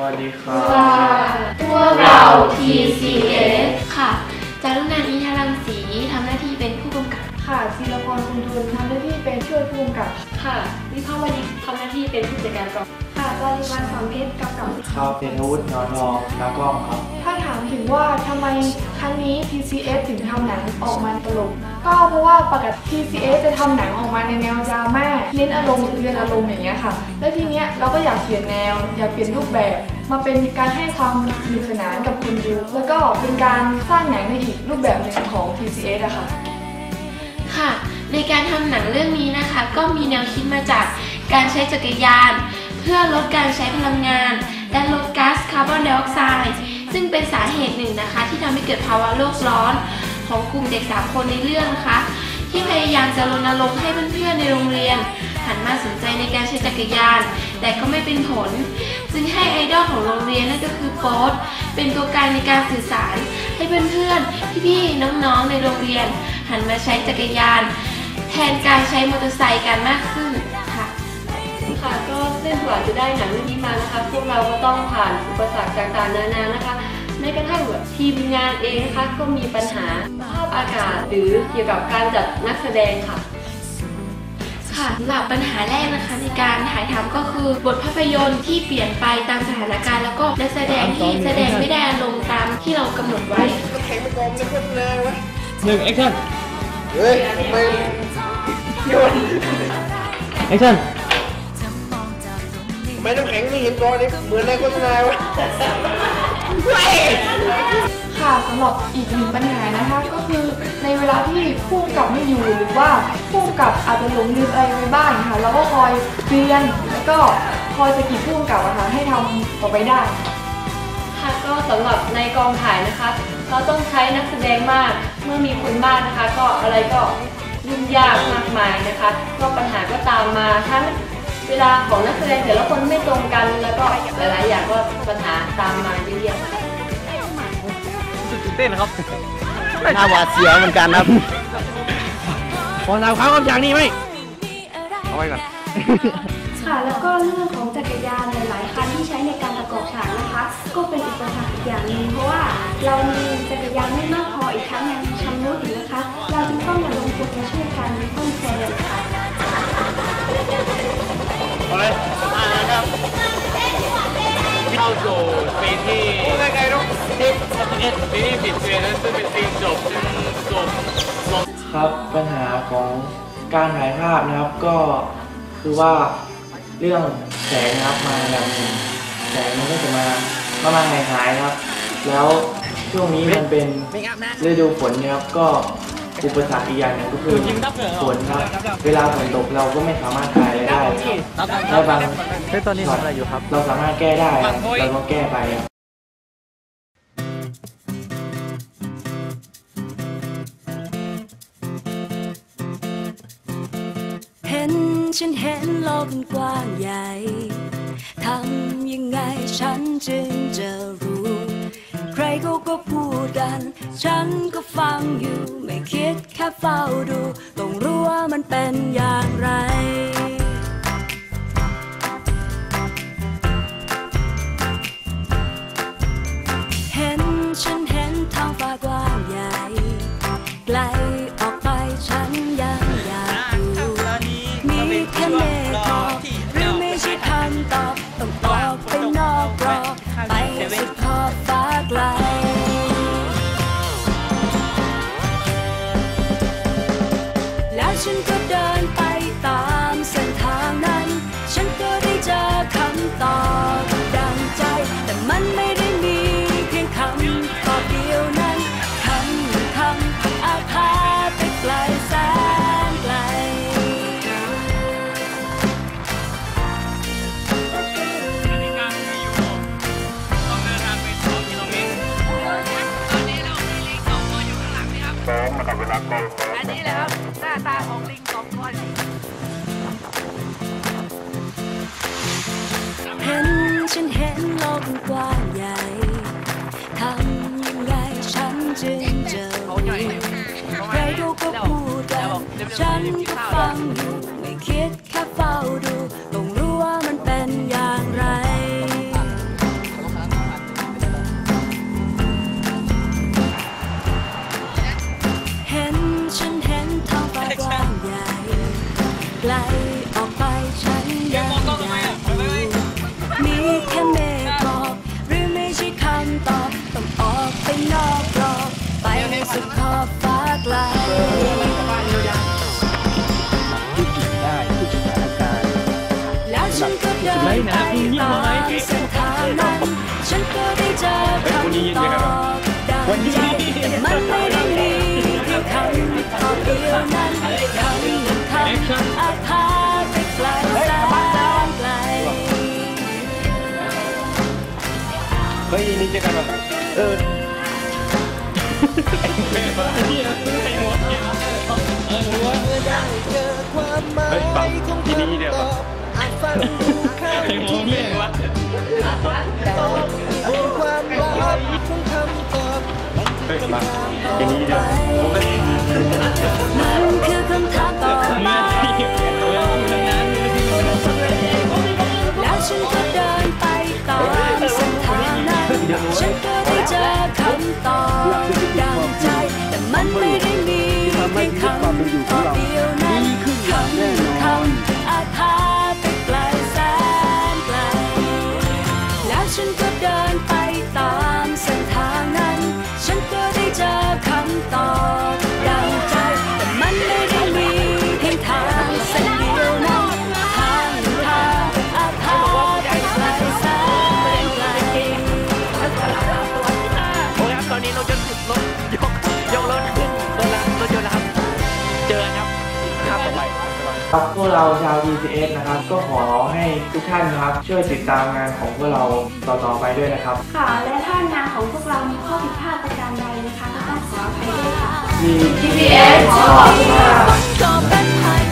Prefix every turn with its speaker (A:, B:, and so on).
A: วัสดีครับ
B: พวกเรา TCS ค่ะ จารุนันอินทรังสีทำหน้าที่เป็นผู้กำกับ
C: ค่ะศิลพรคุณทุนทำหน้าที่เป็นช่วยผู้กำกับ
D: ค่ะ วิภาวดีทำหน้าที่เป็นผู้จัดการกอง
C: ค่ะจาริวัลสอนเพชรกำกับ
A: ครับเจนวุฒินอนทองนักกล้องครับ
C: ถ้าถามถึงว่าทำไมครั้งนี้ TCS ถึงทำหนังออกมาตลก ก็เพราะว่าปกติ TCS จะทำหนังออกมาในแนวดราม่าเน้นอารมณ์เรียนอารมณ์อย่างเงี้ยค่ะ แล้วทีเนี้ยเราก็อยากเปลี่ยนแนว อยากเปลี่ยนรูปแบบ มาเป็นการให้ความสนุกสนานกับคนดูแล้วก็เป็นการสร้างหนังในอีกรูปแบบหนึ่งของ TCS อะค่ะ
B: ค่ะ ในการทำหนังเรื่องนี้นะคะ ก็มีแนวคิดมาจากการใช้จักรยาน เพื่อลดการใช้พลังงาน และลดก๊าซคาร์บอนไดออกไซด์ซึ่งเป็นสาเหตุหนึ่งนะคะ ที่ทำให้เกิดภาวะโลกร้อนของกลุ่มเด็กสามคนในเรื่องนะคะ ที่พยายามจะรณรงค์ให้เพื่อนๆในโรงเรียน หันมาสนใจในการใช้จักรยาน แต่ก็ไม่เป็นผล จึงให้ไอดอลของโรงเรียนนั่นก็คือโป๊ตเป็นตัวกลางในการสื่อสาร ให้เพื่อนๆพี่ๆน้องๆในโรงเรียน หันมาใช้จักรยาน แทนการใช้มอเตอร์ไซค์กันมากขึ้นค่ะ
D: ค่ะก็ซึ่งกว่าจะได้หนังเรื่องนี้มานะคะ พวกเราก็ต้องผ่านอุปสรรคต่างๆนานานะคะ ม้กระทั่งแบบทีมงานเองนะคะก็มีปัญหาภาพอากาศหรือเกี่ยวกับการจัดนักแสดงค่ะ
B: ค่ะสำหรับปัญหาแรกนะคะในการถ่ายทำก็คือบทภาพยนตร์ที่เปลี่ยนไปตามสถานการณ์แล้วก็นักแสดงที่แสดงไม่ได้อารมณ์ตามที่เรากำหนดไว้
E: หนึ่งแอคชั่น
F: เฮ้ยทำไม
E: แอคชั่น
F: ไม่น้ำแข็งไม่เห็นก่อนนี่เหมือนในโฆษณาวะ
C: ค่ะสำหรับอีกหนึ่งปัญหานะคะก็คือในเวลาที่ผู้กำกับไม่อยู่หรือว่าผู้กำกับอาจจะหลงลืมอะไรไปบ้างค่ะเราก็คอยเตือนแล้วก็คอยสะกิดผู้กำกับอะค่ะให้ทำต่อไปได้
D: ค่ะก็สำหรับในกองถ่ายนะคะ เราต้องใช้นักแสดงมากเมื่อมีคนมากนะคะ ก็อะไรก็ยุ่งยากมากมายนะคะ ก็ปัญหาก็ตามมาทั้ง เวลาของนักแสดงแต่ละคนไม่ตรงกัน แล้วก็หลายๆอย่างก็ปัญหาตามมาเยอะแยะ
E: รู้สึกตื่นเต้นนะครับ
F: น่าหวาดเสียวเหมือนกันครับ
E: ขอถามคำคำอย่างนี้ไหมเอาไว้ก่อน
G: ค่ะ แล้วก็เรื่องของจักรยานหลาย ๆ คันที่ใช้ในการประกอบฉากนะคะ ก็เป็นอุปสรรคอีกอย่างหนึ่งเพราะว่าเรามีจักรยานไม่มากพออีกทั้งยังชำรุดอีกนะคะ เราจึงต้องมาลงทุนมาช่วยกันซ่อ
E: เอาเลยอ่านะครับเข้าสู่ปีที่ไกลๆลูกที่สิบเอ็ดปีที่สิบเอ็ดนั้นซึ่งเป็นปีจบซึ่งจบจบ
A: ครับปัญหาของการถ่ายภาพนะครับก็คือว่าเรื่องแสงนะครับมาอย่างหนึ่งแสงมันก็จะมามามาหายหายนะครับ แล้วช่วงนี้มันเป็นฤดูฝนนะครับก็อุปสรรคอีกอย่างหนึงก็คือฝนครับ เวลาฝนตกเราก็ไม่สามารถถ่ายอะไร ได้ครับและบาง
E: เฮ้ยตอนนี้ทำอะไรอยู่ครับ
A: เราสามารถแก้ได้ครับเราก็แก้ไปครับ
H: เห็นฉันเห็นโลกมันกว้างใหญ่ทำยังไงฉันจึงจะรู้ ใครเขาก็พูดกัน ฉันก็ฟังอยู่ ไม่คิดแค่เฝ้าดู ต้องรู้ว่ามันเป็นอย่างไร ฉันก็เดิ เห็นฉันเห็นโลกมันกว้างใหญ่ทำยังไงฉันจึงจะรู้ใครเขาก็พูดกันฉันก็ฟังอยู่ไม่คิดแค่เฝ้าดู ไปนอกกรอบไปให้สุดขอบฟ้าไกล
F: ได้ทุกสถานการณ์
H: แล้วฉันก็เดินไปตามเส้นทางนั้นฉันก็ได้เจอคำตอบดังใจแต่มันไม่ได้มีเพียงคำตอบเดียวนั้นคำหนึ่งคำอาจพาไปไกลแสนไกล
F: เฮ้ยนี่จอกันวะเออ
E: เฮ้ยบังที่นี่เดียวไอ้หัวเมียวะเฮ้ยบังอย่างนี้เดียว
H: พียงค
A: ครับพวกเราชาว DCS นะครับ ก็ขอให้ทุกท่านนะครับ ช่วยติดตามงานของพวกเราต่อๆไปด้วยนะครับ
G: ค่ะ และถ้างานของพวกเรามีข้อผิดพลาดประการใดนะคะก็ต้องขออภัยด้วยค่ะ
A: ที่
B: TPS ขอบคุณค่ะ